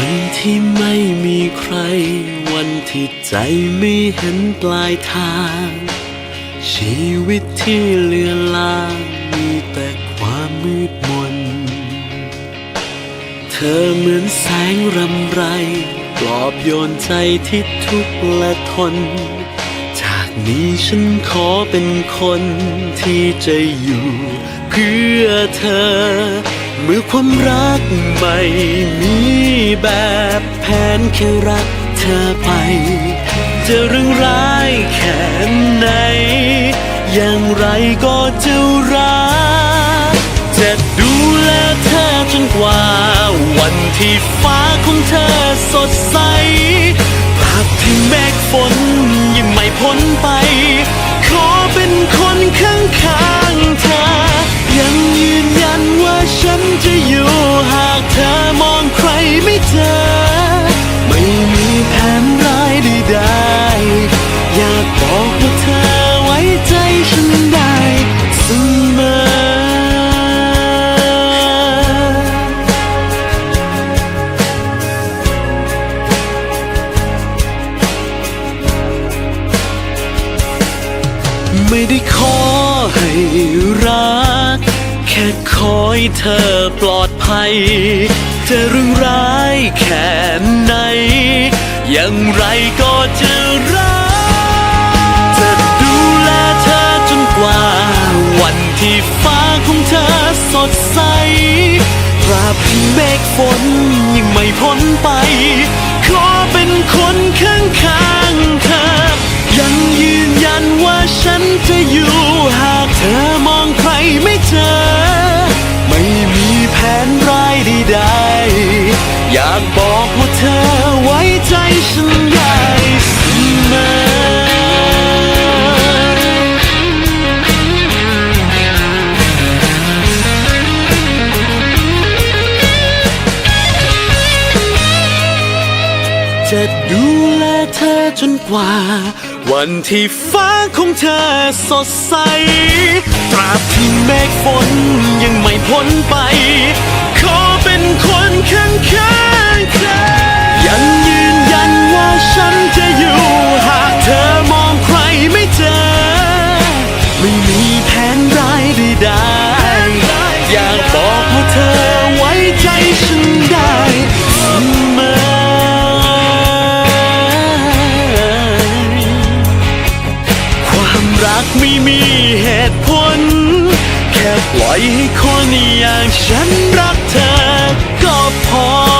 ันที่ไม่มีใคร วันที่ใจไม่เห็นปลายทาง ชีวิตที่เลือนลางมีแต่ความมืดมน เธอเหมือนแสงรำไรปลอบโยนใจที่ทุกข์และทน จากนี้ฉันขอเป็นคนที่จะอยู่เพื่อเธอ เมื่อความรักไม่มี แบบแผนแค่รักเธอไป จะเรื่องร้ายแค่ไหน อย่างไรก็จะรัก จะดูแลเธอจนกว่า วันที่ฟ้าของเธอสดใสภาพที่เมฆฝนยังไม่พ้นไป ไม่ได้ขอให้รัก แค่ขอให้เธอปลอดภัย จะเรื่องร้ายแค่ไหนอย่างไรก็จะรัก จะดูแลเธอจนกว่า วันที่ฟ้าของเธอสดใสตราบที่เมฆฝนยังไม่พ้นไป ขอเป็นคนากบอกว่าเธอไว้ใจฉันได้เสมอจะดูแลเธอจนกว่า วันที่ฟ้าของเธอสดใส ตราบที่เมฆฝนยังไม่พ้นไป ขอเป็นคนข้างข้างๆ มีเหตุผล แค่ปล่อยให้คนอย่างฉันรักเธอ ก็พอ